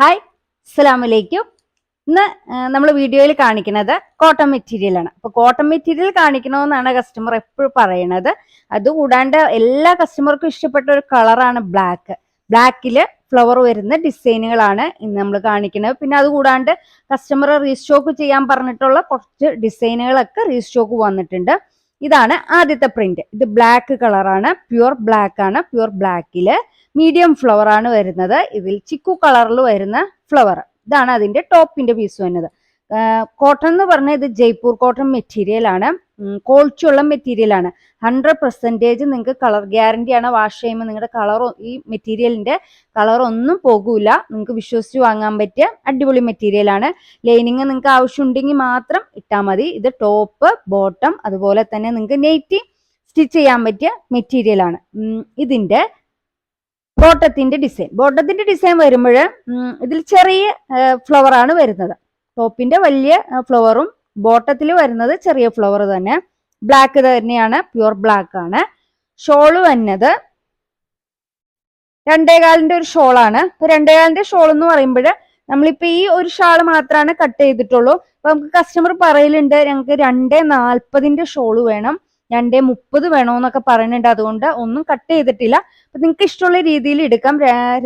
Hi അസ്സലാമു അലൈക്കും ഇന്ന് നമ്മൾ വീഡിയോയിൽ കാണിക്കുന്നത് കോട്ടൺ മെറ്റീരിയലാണ് അപ്പോൾ അപ്പൊ കോട്ടൺ മെറ്റീരിയൽ കാണിക്കണമെന്നാണ് കസ്റ്റമർ എപ്പോഴും പറയണത്. അതുകൂടാണ്ട് എല്ലാ കസ്റ്റമർക്കും ഇഷ്ടപ്പെട്ട ഒരു കളറാണ് ബ്ലാക്ക് ബ്ലാക്കിൽ ഫ്ലവർ വരുന്ന ഡിസൈനുകളാണ് ഇന്ന് നമ്മൾ കാണിക്കുന്നത്. പിന്നെ അതുകൂടാണ്ട് കസ്റ്റമർ റീസ്റ്റോക്ക് ചെയ്യാൻ പറഞ്ഞിട്ടുള്ള കുറച്ച് ഡിസൈനുകളൊക്കെ റീസ്റ്റോക്ക് വന്നിട്ടുണ്ട്. ഇതാണ് ആദ്യത്തെ പ്രിന്റ് ഇത് ബ്ലാക്ക് കളറാണ് പ്യുർ ബ്ലാക്ക് ആണ് പ്യുർ ബ്ലാക്കിൽ മീഡിയം ഫ്ലവർ ആണ് വരുന്നത്. ഇതിൽ ചിക്കു കളറിൽ വരുന്ന ഫ്ലവർ ഇതാണ് അതിന്റെ ടോപ്പിന്റെ പീസ് വരുന്നത് കോട്ടൺ എന്ന് പറഞ്ഞാൽ ഇത് ജയ്പൂർ കോട്ടൺ മെറ്റീരിയൽ ആണ്. ക്വാളിറ്റി ഉള്ള മെറ്റീരിയൽ ആണ്. ഹൺഡ്രഡ് പെർസെന്റേജ് നിങ്ങൾക്ക് കളർ ഗ്യാരണ്ടി ആണ് വാഷ് ചെയ്യുമ്പോൾ നിങ്ങളുടെ കളർ ഈ മെറ്റീരിയലിന്റെ കളർ ഒന്നും പോകൂല. നിങ്ങൾക്ക് വിശ്വസിച്ച് വാങ്ങാൻ പറ്റിയ അടിപൊളി മെറ്റീരിയൽ ആണ്. ലൈനിങ് നിങ്ങൾക്ക് ആവശ്യമുണ്ടെങ്കിൽ മാത്രം ഇട്ടാൽ മതി. ഇത് ടോപ്പ് ബോട്ടം അതുപോലെ തന്നെ നിങ്ങൾക്ക് നെയ്റ്റി സ്റ്റിച്ച് ചെയ്യാൻ പറ്റിയ മെറ്റീരിയൽ ആണ്. ഇതിന്റെ ഇതിന്റെ ബോട്ടത്തിന്റെ ഡിസൈൻ ബോട്ടത്തിന്റെ ഡിസൈൻ വരുമ്പോൾ ഇതിൽ ചെറിയ ഫ്ലവറാണ് വരുന്നത്. ടോപ്പിന്റെ വലിയ ഫ്ലവറും ബോട്ടത്തിൽ വരുന്നത് ചെറിയ ഫ്ലവർ തന്നെ. ബ്ലാക്ക് തന്നെയാണ് പ്യുർ ബ്ലാക്ക് ആണ്. ഷോൾ വന്നത് രണ്ടേകാലിന്റെ ഒരു ഷോളാണ് ഇപ്പൊ രണ്ടേകാലിന്റെ ഷോൾ എന്ന് പറയുമ്പോൾ നമ്മളിപ്പോ ഈ ഒരു ഷാൾ മാത്രമാണ് കട്ട് ചെയ്തിട്ടുള്ളൂ. അപ്പൊ നമുക്ക് കസ്റ്റമർ പറയലുണ്ട് ഞങ്ങൾക്ക് രണ്ടേ നാൽപ്പതിന്റെ ഷോൾ വേണം രണ്ടേ മുപ്പത് വേണോന്നൊക്കെ പറയുന്നുണ്ട്. അതുകൊണ്ട് ഒന്നും കട്ട് ചെയ്തിട്ടില്ല. അപ്പൊ നിങ്ങൾക്ക് ഇഷ്ടമുള്ള രീതിയിൽ എടുക്കാം.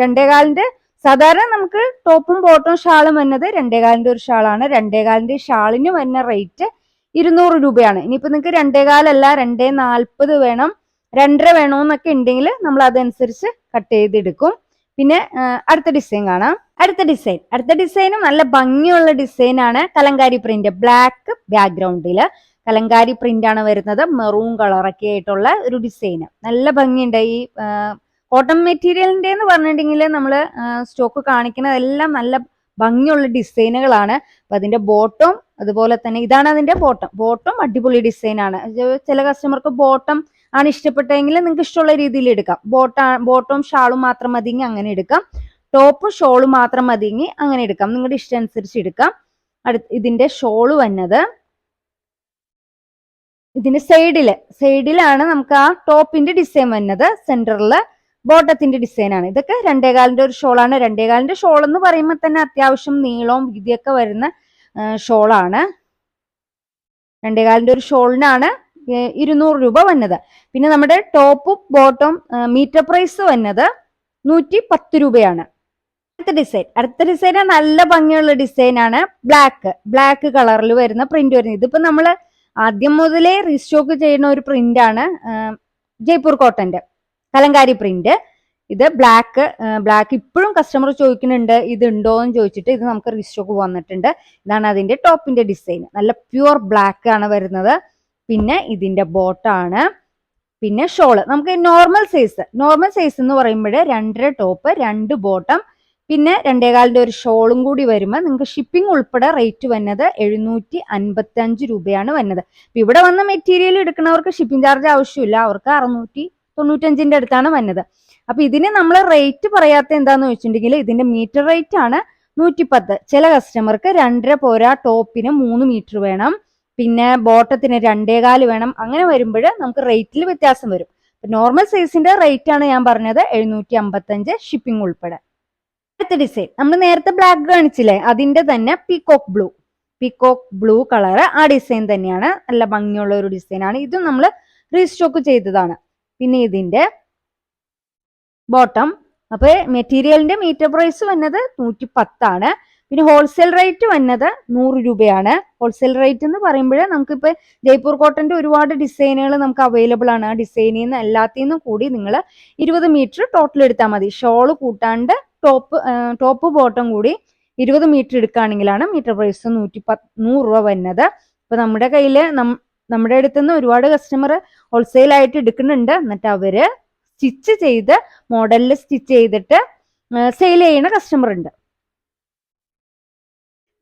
രണ്ടേകാലിന്റെ സാധാരണ നമുക്ക് ടോപ്പും ബോട്ടും ഷാളും വരുന്നത് രണ്ടേകാലിന്റെ ഒരു ഷാളാണ്. രണ്ടേകാലിന്റെ ഷാളിന് വരുന്ന റേറ്റ് ഇരുന്നൂറ് രൂപയാണ്. ഇനിയിപ്പോ നിങ്ങൾക്ക് രണ്ടേകാലല്ല രണ്ടേ നാൽപ്പത് വേണം രണ്ടര വേണമെന്നൊക്കെ ഉണ്ടെങ്കിൽ നമ്മൾ അതനുസരിച്ച് കട്ട് ചെയ്തെടുക്കും. പിന്നെ അടുത്ത ഡിസൈൻ കാണാം. അടുത്ത ഡിസൈൻ അടുത്ത ഡിസൈനും നല്ല ഭംഗിയുള്ള ഡിസൈനാണ് കലങ്കാരി പ്രിന്റ് ബ്ലാക്ക് ബാക്ക്ഗ്രൗണ്ടിൽ കലങ്കാരി പ്രിന്റ് ആണ് വരുന്നത്. മെറൂൺ കളറൊക്കെ ആയിട്ടുള്ള ഒരു ഡിസൈൻ നല്ല ഭംഗിയുണ്ട് ഈ കോട്ടൺ മെറ്റീരിയലിന്റെ എന്ന് പറഞ്ഞിട്ടുണ്ടെങ്കിൽ നമ്മൾ സ്റ്റോക്ക് കാണിക്കുന്നതെല്ലാം നല്ല ഭംഗിയുള്ള ഡിസൈനുകളാണ്. അപ്പൊ അതിന്റെ ബോട്ടം അതുപോലെ തന്നെ ഇതാണ് അതിന്റെ ബോട്ടം ബോട്ടം അടിപൊളി ഡിസൈൻ ആണ് ചില കസ്റ്റമർക്ക് ബോട്ടം ആണ് ഇഷ്ടപ്പെട്ടതെങ്കിൽ നിങ്ങൾക്ക് ഇഷ്ടമുള്ള രീതിയിൽ എടുക്കാം. ബോട്ട ബോട്ടവും ഷാളും മാത്രം മതിയെങ്കിൽ അങ്ങനെ എടുക്കാം. ടോപ്പും ഷോളും മാത്രം മതിയെങ്കിൽ അങ്ങനെ എടുക്കാം. നിങ്ങളുടെ ഇഷ്ടം അനുസരിച്ച് എടുക്കാം. അടുത്ത് ഇതിന്റെ ഷോൾ വന്നത് ഇതിന്റെ സൈഡിൽ സൈഡിലാണ് നമുക്ക് ആ ടോപ്പിന്റെ ഡിസൈൻ വന്നത്. സെന്ററിൽ ബോട്ടത്തിന്റെ ഡിസൈൻ ആണ്. ഇതൊക്കെ രണ്ടേകാലിന്റെ ഒരു ഷോളാണ് രണ്ടേകാലിന്റെ ഷോൾ എന്ന് പറയുമ്പോൾ തന്നെ അത്യാവശ്യം നീളവും വീതിയൊക്കെ വരുന്ന ഷോളാണ് രണ്ടേകാലിന്റെ ഒരു ഷോളിനാണ് ഇരുന്നൂറ് രൂപ വന്നത്. പിന്നെ നമ്മുടെ ടോപ്പും ബോട്ടം മീറ്റർ പ്രൈസ് വന്നത് നൂറ്റി പത്ത് രൂപയാണ്. അടുത്ത ഡിസൈൻ അടുത്ത ഡിസൈൻ നല്ല ഭംഗിയുള്ള ഡിസൈൻ ആണ് ബ്ലാക്ക് ബ്ലാക്ക് കളറിൽ വരുന്ന പ്രിന്റ് വരുന്നത്. ഇതിപ്പോ നമ്മൾ ആദ്യം മുതലേ റീസ്റ്റോക്ക് ചെയ്യുന്ന ഒരു പ്രിന്റ് ആണ് ജയ്പൂർ കോട്ടന്റെ കലങ്കാരി പ്രിന്റ് ഇത് ബ്ലാക്ക് ബ്ലാക്ക് ഇപ്പോഴും കസ്റ്റമർ ചോദിക്കുന്നുണ്ട് ഇത് ഉണ്ടോ എന്ന് ചോദിച്ചിട്ട് ഇത് നമുക്ക് റീസ്റ്റോക്ക് വന്നിട്ടുണ്ട്. ഇതാണ് അതിന്റെ ടോപ്പിന്റെ ഡിസൈൻ നല്ല പ്യുവർ ബ്ലാക്ക് ആണ് വരുന്നത്. പിന്നെ ഇതിന്റെ ബോട്ടാണ് പിന്നെ ഷോൾ നമുക്ക് നോർമൽ സൈസ് നോർമൽ സൈസ് എന്ന് പറയുമ്പോൾ രണ്ടര ടോപ്പ് രണ്ട് ബോട്ടം പിന്നെ രണ്ടേകാലിന്റെ ഒരു ഷോളും കൂടി വരുമ്പോൾ നിങ്ങൾക്ക് ഷിപ്പിംഗ് ഉൾപ്പെടെ റേറ്റ് വന്നത് എഴുന്നൂറ്റി അൻപത്തി അഞ്ച് രൂപയാണ് വന്നത്. ഇവിടെ വന്ന മെറ്റീരിയൽ എടുക്കുന്നവർക്ക് ഷിപ്പിംഗ് ചാർജ് ആവശ്യമില്ല. അവർക്ക് അറുന്നൂറ്റി തൊണ്ണൂറ്റഞ്ചിന്റെ അടുത്താണ് വന്നത്. അപ്പൊ ഇതിന് നമ്മൾ റേറ്റ് പറയാത്ത എന്താന്ന് വെച്ചിട്ടുണ്ടെങ്കിൽ ഇതിന്റെ മീറ്റർ റേറ്റ് ആണ് നൂറ്റിപ്പത്ത്. ചില കസ്റ്റമർക്ക് രണ്ടര പോരാ ടോപ്പിന് മൂന്ന് മീറ്റർ വേണം. പിന്നെ ബോട്ടത്തിന് രണ്ടേകാൽ വേണം. അങ്ങനെ വരുമ്പോൾ നമുക്ക് റേറ്റിൽ വ്യത്യാസം വരും. നോർമൽ സൈസിന്റെ റേറ്റ് ആണ് ഞാൻ പറഞ്ഞത് എഴുന്നൂറ്റി അമ്പത്തഞ്ച് ഷിപ്പിംഗ് ഉൾപ്പെടെ. അടുത്ത ഡിസൈൻ നമ്മൾ നേരത്തെ ബ്ലാക്ക് കാണിച്ചില്ലേ? അതിന്റെ തന്നെ peacock blue peacock blue colour ആ ഡിസൈൻ തന്നെയാണ്. നല്ല ഭംഗിയുള്ള ഒരു ഡിസൈൻ ആണ്. ഇതും നമ്മൾ റീസ്റ്റോക്ക് ചെയ്തതാണ്. പിന്നെ ഇതിന്റെ ബോട്ടം അപ്പോൾ മെറ്റീരിയലിന്റെ മീറ്റർ പ്രൈസ് വന്നത് നൂറ്റി പത്താണ് പിന്നെ ഹോൾസെയിൽ റേറ്റ് വന്നത് നൂറ് രൂപയാണ്. ഹോൾസെയിൽ റേറ്റ് എന്ന് പറയുമ്പോൾ നമുക്കിപ്പോൾ ജയ്പൂർ കോട്ടന്റെ ഒരുപാട് ഡിസൈനുകൾ നമുക്ക് അവൈലബിൾ ആണ്. ആ ഡിസൈനിൽ നിന്ന് എല്ലാത്തിൽ നിന്നും കൂടി നിങ്ങൾ ഇരുപത് മീറ്റർ ടോട്ടൽ എടുത്താൽ മതി. ഷോൾ കൂട്ടാണ്ട് ടോപ്പ് ടോപ്പ് ബോട്ടം കൂടി ഇരുപത് മീറ്റർ എടുക്കുകയാണെങ്കിലാണ് മീറ്റർ പ്രൈസ് നൂറ്റി പത്ത് നൂറ് രൂപ വരുന്നത്. അപ്പൊ നമ്മുടെ കയ്യിൽ നമ്മുടെ അടുത്ത് നിന്ന് ഒരുപാട് കസ്റ്റമർ ഹോൾസെയിൽ ആയിട്ട് എടുക്കുന്നുണ്ട്. എന്നിട്ട് അവർ സ്റ്റിച്ച് ചെയ്ത് മോഡലിൽ സ്റ്റിച്ച് ചെയ്തിട്ട് സെയിൽ ചെയ്യുന്ന കസ്റ്റമർ ഉണ്ട്.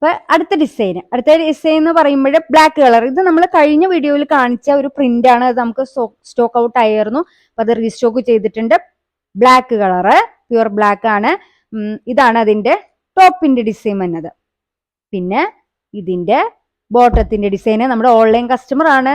അപ്പൊ അടുത്ത ഡിസൈൻ അടുത്ത ഡിസൈൻ എന്ന് പറയുമ്പോൾ ബ്ലാക്ക് കളർ ഇത് നമ്മൾ കഴിഞ്ഞ വീഡിയോയിൽ കാണിച്ച ഒരു പ്രിന്റ് ആണ്. അത് നമുക്ക് സ്റ്റോക്ക് ഔട്ട് ആയിരുന്നു. അപ്പൊ അത് റീസ്റ്റോക്ക് ചെയ്തിട്ടുണ്ട്. ബ്ലാക്ക് കളറ് പ്യുവർ ബ്ലാക്ക് ആണ്. ഇതാണ് അതിന്റെ ടോപ്പിന്റെ ഡിസൈൻ വന്നത്. പിന്നെ ഇതിന്റെ ബോട്ടത്തിന്റെ ഡിസൈൻ നമ്മുടെ ഓൺലൈൻ കസ്റ്റമർ ആണ്.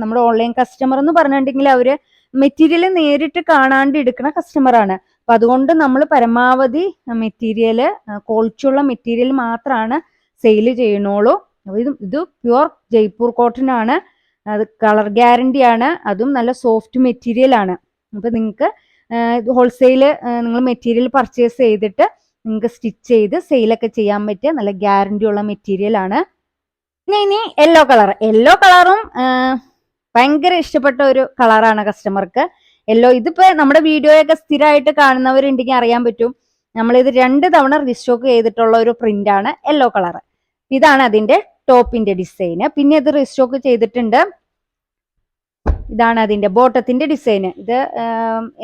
നമ്മുടെ ഓൺലൈൻ കസ്റ്റമർ എന്ന് പറഞ്ഞിട്ടുണ്ടെങ്കിൽ അവർ മെറ്റീരിയൽ നേരിട്ട് കാണാണ്ട് എടുക്കുന്ന കസ്റ്റമർ ആണ്. അപ്പൊ അതുകൊണ്ട് നമ്മൾ പരമാവധി മെറ്റീരിയൽ ക്വാളിറ്റിയുള്ള മെറ്റീരിയൽ മാത്രമാണ് സെയിൽ ചെയ്യണുള്ളൂ ഇത് ഇത് പ്യുവർ ജയ്പൂർ കോട്ടൺ ആണ്. അത് കളർ ഗ്യാരണ്ടി ആണ്. അതും നല്ല സോഫ്റ്റ് മെറ്റീരിയൽ ആണ്. അപ്പൊ നിങ്ങൾക്ക് ഹോൾസെയിൽ നിങ്ങൾ മെറ്റീരിയൽ പർച്ചേസ് ചെയ്തിട്ട് നിങ്ങൾക്ക് സ്റ്റിച്ച് ചെയ്ത് സെയിലൊക്കെ ചെയ്യാൻ പറ്റിയ നല്ല ഗ്യാരണ്ടി ഉള്ള മെറ്റീരിയൽ ആണ്. പിന്നെ ഇനി യെല്ലോ കളർ യെല്ലോ കളറും ഭയങ്കര ഇഷ്ടപ്പെട്ട ഒരു കളറാണ് കസ്റ്റമർക്ക് യെല്ലോ ഇതിപ്പോ നമ്മുടെ വീഡിയോയൊക്കെ സ്ഥിരമായിട്ട് കാണുന്നവരുണ്ടെങ്കിൽ അറിയാൻ പറ്റും. നമ്മളിത് രണ്ട് തവണ റീസ്റ്റോക്ക് ചെയ്തിട്ടുള്ള ഒരു പ്രിന്റ് ആണ് യെല്ലോ കളർ ഇതാണ് അതിന്റെ ടോപ്പിന്റെ ഡിസൈന് പിന്നെ ഇത് റീസ്റ്റോക്ക് ചെയ്തിട്ടുണ്ട്. ഇതാണ് അതിന്റെ ബോട്ടത്തിന്റെ ഡിസൈന് ഇത്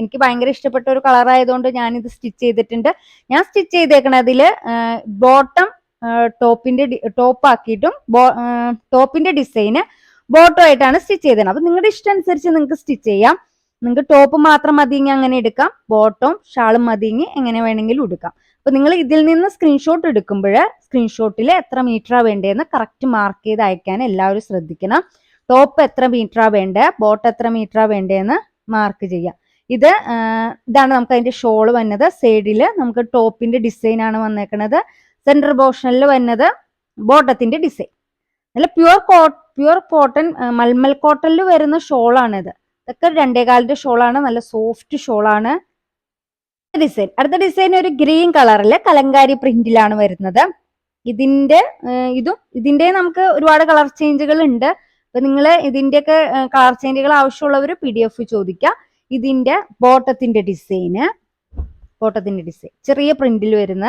എനിക്ക് ഭയങ്കര ഇഷ്ടപ്പെട്ട ഒരു കളർ ആയതുകൊണ്ട് ഞാൻ ഇത് സ്റ്റിച്ച് ചെയ്തിട്ടുണ്ട്. ഞാൻ സ്റ്റിച്ച് ചെയ്തേക്കണതിൽ ബോട്ടം ടോപ്പിന്റെ ടോപ്പ് ആക്കിയിട്ടും ടോപ്പിന്റെ ഡിസൈന് ബോട്ടോ ആയിട്ടാണ് സ്റ്റിച്ച് ചെയ്തത്. അപ്പൊ നിങ്ങളുടെ ഇഷ്ടം അനുസരിച്ച് നിങ്ങൾക്ക് സ്റ്റിച്ച് ചെയ്യാം. നിങ്ങൾക്ക് ടോപ്പ് മാത്രം മതിയെങ്കിൽ അങ്ങനെ എടുക്കാം. ബോട്ടം ഷാളും മതിയെങ്കിൽ എങ്ങനെ വേണമെങ്കിലും എടുക്കാം. അപ്പൊ നിങ്ങൾ ഇതിൽ നിന്ന് സ്ക്രീൻഷോട്ട് എടുക്കുമ്പോൾ സ്ക്രീൻഷോട്ടിൽ എത്ര മീറ്ററാ വേണ്ടതെന്ന് കറക്റ്റ് മാർക്ക് ചെയ്ത് അയക്കാൻ എല്ലാവരും ശ്രദ്ധിക്കണം. ടോപ്പ് എത്ര മീറ്ററാ വേണ്ടത് ബോട്ട് എത്ര മീറ്ററാ വേണ്ടതെന്ന് മാർക്ക് ചെയ്യാം. ഇത് ഇതാണ് നമുക്ക് അതിന്റെ ഷോൾ വന്നത്. സൈഡിൽ നമുക്ക് ടോപ്പിന്റെ ഡിസൈൻ ആണ് വന്നേക്കുന്നത് സെന്റർ പോർഷനിൽ വരുന്നത് ബോട്ടത്തിന്റെ ഡിസൈൻ നല്ല പ്യുവർ കോ പ്യുവർ കോട്ടൺ മൽമൽ കോട്ടണിൽ വരുന്ന ഷോളാണ് ഇത് ഇതൊക്കെ രണ്ടേകാലിന്റെ ഷോളാണ് നല്ല സോഫ്റ്റ് ഷോളാണ് ഡിസൈൻ അടുത്ത ഡിസൈൻ ഒരു ഗ്രീൻ കളറിൽ കലങ്കാരി പ്രിന്റിലാണ് വരുന്നത്. ഇതിന്റെ ഇതും ഇതിന്റെ നമുക്ക് ഒരുപാട് കളർ ചേഞ്ചുകൾ ഉണ്ട്. അപ്പൊ നിങ്ങൾ ഇതിന്റെയൊക്കെ കളർ ചേഞ്ചുകൾ ആവശ്യമുള്ളവർ പി ഡി എഫ് ചോദിക്കുക ഇതിന്റെ ബോട്ടത്തിന്റെ ഡിസൈന് ബോട്ടത്തിന്റെ ഡിസൈൻ ചെറിയ പ്രിന്റിൽ വരുന്ന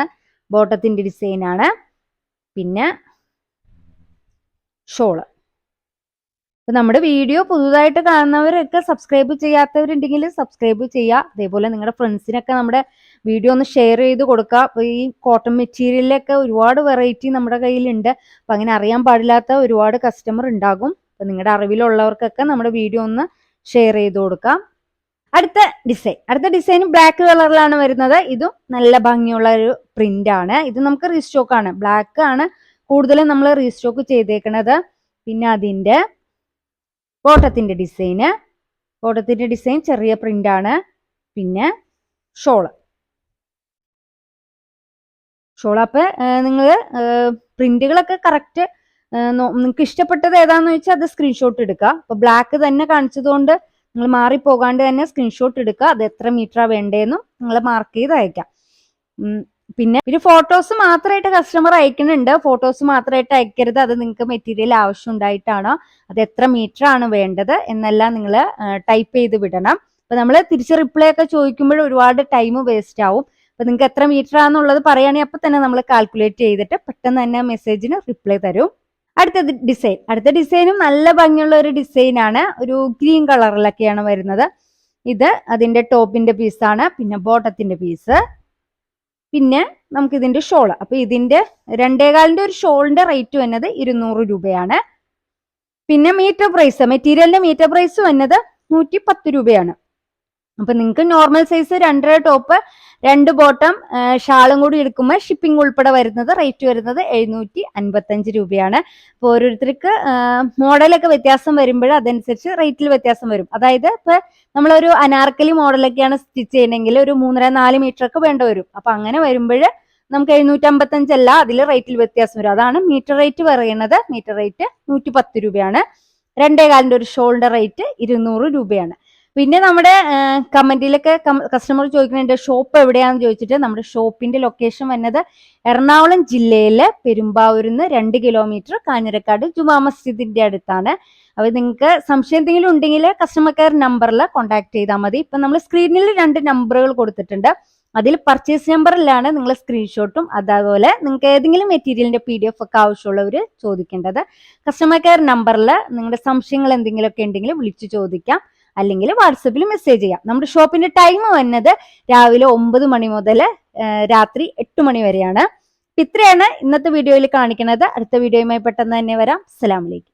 ബോട്ടത്തിന്റെ ഡിസൈനാണ് പിന്നെ ഷോൾ. അപ്പൊ നമ്മുടെ വീഡിയോ പുതുതായിട്ട് കാണുന്നവരൊക്കെ സബ്സ്ക്രൈബ് ചെയ്യാത്തവരുണ്ടെങ്കിൽ സബ്സ്ക്രൈബ് ചെയ്യുക. അതേപോലെ നിങ്ങളുടെ ഫ്രണ്ട്സിനൊക്കെ നമ്മുടെ വീഡിയോ ഒന്ന് ഷെയർ ചെയ്ത് കൊടുക്കുക. അപ്പൊ ഈ കോട്ടൺ മെറ്റീരിയലിലൊക്കെ ഒരുപാട് വെറൈറ്റി നമ്മുടെ കയ്യിലുണ്ട്. അപ്പൊ അങ്ങനെ അറിയാൻ പാടില്ലാത്ത ഒരുപാട് കസ്റ്റമർ ഉണ്ടാകും. അപ്പൊ നിങ്ങളുടെ അറിവിലുള്ളവർക്കൊക്കെ നമ്മുടെ വീഡിയോ ഒന്ന് ഷെയർ ചെയ്ത് കൊടുക്കാം. അടുത്ത ഡിസൈൻ അടുത്ത ഡിസൈൻ ബ്ലാക്ക് കളറിലാണ് വരുന്നത്. ഇതും നല്ല ഭംഗിയുള്ള ഒരു പ്രിന്റ് ആണ്. ഇത് നമുക്ക് റീസ്റ്റോക്ക് ആണ്. ബ്ലാക്ക് ആണ് കൂടുതലും നമ്മൾ റീസ്റ്റോക്ക് ചെയ്തേക്കണത്. പിന്നെ അതിന്റെ ഓട്ടത്തിന്റെ ഡിസൈന് ഓട്ടത്തിന്റെ ഡിസൈൻ ചെറിയ പ്രിന്റ് ആണ്. പിന്നെ ഷോൾ. ഷോൾ അപ്പോൾ നിങ്ങൾ പ്രിന്റുകളൊക്കെ കറക്റ്റ് നിങ്ങൾക്ക് ഇഷ്ടപ്പെട്ടത് ഏതാന്ന് വെച്ചാൽ അത് സ്ക്രീൻഷോട്ട് എടുക്കുക അപ്പോൾ ബ്ലാക്ക് തന്നെ കാണിച്ചതുകൊണ്ട് നിങ്ങൾ മാറിപ്പോകാണ്ട് തന്നെ സ്ക്രീൻഷോട്ട് എടുക്കുക. അത് എത്ര മീറ്ററാണ് വേണ്ടതെന്നും നിങ്ങൾ മാർക്ക് ചെയ്ത് അയക്കാം. പിന്നെ പിന്നെ ഫോട്ടോസ് മാത്രമായിട്ട് കസ്റ്റമർ അയക്കുന്നുണ്ട്. ഫോട്ടോസ് മാത്രമായിട്ട് അയക്കരുത്. അത് നിങ്ങൾക്ക് മെറ്റീരിയൽ ആവശ്യം ഉണ്ടായിട്ടാണോ അത് എത്ര മീറ്റർ ആണ് വേണ്ടത്? എന്നെല്ലാം നിങ്ങൾ ടൈപ്പ് ചെയ്ത് വിടണം. അപ്പൊ നമ്മൾ തിരിച്ച് റിപ്ലൈ ഒക്കെ ചോദിക്കുമ്പോൾ ഒരുപാട് ടൈം വേസ്റ്റ് ആവും. അപ്പൊ നിങ്ങൾക്ക് എത്ര മീറ്റർ ആണെന്നുള്ളത് പറയുകയാണെങ്കിൽ അപ്പൊ തന്നെ നമ്മൾ കാൽക്കുലേറ്റ് ചെയ്തിട്ട് പെട്ടെന്ന് തന്നെ മെസ്സേജിന് റിപ്ലൈ തരും. അടുത്ത ഡിസൈൻ അടുത്ത ഡിസൈനും നല്ല ഭംഗിയുള്ള ഒരു ഡിസൈൻ ആണ്. ഒരു ഗ്രീൻ കളറിലൊക്കെയാണ് വരുന്നത്. ഇത് അതിന്റെ ടോപ്പിന്റെ പീസാണ് പിന്നെ ബോട്ടത്തിന്റെ പീസ് പിന്നെ നമുക്ക് ഇതിന്റെ ഷോൾ അപ്പൊ ഇതിന്റെ രണ്ടേകാലിന്റെ ഒരു ഷോളിന്റെ റേറ്റ് വന്നത് ഇരുന്നൂറ് രൂപയാണ്. പിന്നെ മീറ്റർ പ്രൈസ് മെറ്റീരിയലിന്റെ മീറ്റർ പ്രൈസ് വന്നത് നൂറ്റി പത്ത് രൂപയാണ്. അപ്പൊ നിങ്ങൾക്ക് നോർമൽ സൈസ് രണ്ടര ടോപ്പ് രണ്ട് ബോട്ടം ഷാളും കൂടി എടുക്കുമ്പോൾ ഷിപ്പിംഗ് ഉൾപ്പെടെ വരുന്നത് റേറ്റ് വരുന്നത് എഴുന്നൂറ്റി അൻപത്തഞ്ച് രൂപയാണ്. അപ്പോൾ ഓരോരുത്തർക്ക് മോഡലൊക്കെ വ്യത്യാസം വരുമ്പോൾ അതനുസരിച്ച് റേറ്റിൽ വ്യത്യാസം വരും. അതായത് ഇപ്പൊ നമ്മളൊരു അനാർക്കലി മോഡലൊക്കെയാണ് സ്റ്റിച്ച് ചെയ്യണമെങ്കിൽ ഒരു മൂന്നര നാല് മീറ്റർ ഒക്കെ വേണ്ട വരും. അപ്പൊ അങ്ങനെ വരുമ്പോൾ നമുക്ക് എഴുന്നൂറ്റി അമ്പത്തഞ്ചല്ല അതിൽ റേറ്റിൽ വ്യത്യാസം വരും. അതാണ് മീറ്റർ റേറ്റ് പറയുന്നത്. മീറ്റർ റേറ്റ് നൂറ്റി പത്ത് രൂപയാണ്. രണ്ടേ കാലിന്റെ ഒരു ഷോൾഡർ റേറ്റ് ഇരുന്നൂറ് രൂപയാണ്. പിന്നെ നമ്മുടെ കമന്റിലൊക്കെ കസ്റ്റമർ ചോദിക്കുന്നുണ്ട് ഷോപ്പ് എവിടെയാന്ന് ചോദിച്ചിട്ട് നമ്മുടെ ഷോപ്പിന്റെ ലൊക്കേഷൻ വന്നത് എറണാകുളം ജില്ലയിലെ പെരുമ്പാവൂരിൽ നിന്ന് രണ്ട് കിലോമീറ്റർ കാഞ്ഞിരക്കാട് ജുമാ മസ്ജിദിന്റെ അടുത്താണ്. അപ്പൊ നിങ്ങൾക്ക് സംശയം എന്തെങ്കിലും ഉണ്ടെങ്കിൽ കസ്റ്റമർ കെയർ നമ്പറിൽ കോൺടാക്ട് ചെയ്താൽ മതി. ഇപ്പൊ നമ്മൾ സ്ക്രീനിൽ രണ്ട് നമ്പറുകൾ കൊടുത്തിട്ടുണ്ട്. അതിൽ പർച്ചേസ് നമ്പറിലാണ് നിങ്ങൾ സ്ക്രീൻഷോട്ടും അതേപോലെ നിങ്ങൾക്ക് ഏതെങ്കിലും മെറ്റീരിയലിന്റെ പി ഡി എഫ് ഒക്കെ ആവശ്യമുള്ളവർ ചോദിക്കേണ്ടത്. കസ്റ്റമർ കെയർ നമ്പറിൽ നിങ്ങളുടെ സംശയങ്ങൾ എന്തെങ്കിലുമൊക്കെ ഉണ്ടെങ്കിൽ വിളിച്ചു ചോദിക്കാം. അല്ലെങ്കിൽ വാട്സപ്പിൽ മെസ്സേജ് ചെയ്യാം. നമ്മുടെ ഷോപ്പിന്റെ ടൈം വന്നത് രാവിലെ ഒമ്പത് മണി മുതൽ രാത്രി എട്ട് മണി വരെയാണ്. ഇത്രയാണ് ഇന്നത്തെ വീഡിയോയിൽ കാണിക്കുന്നത്. അടുത്ത വീഡിയോയുമായി പെട്ടെന്ന് തന്നെ വരാം. അസ്സലാമലൈക്കും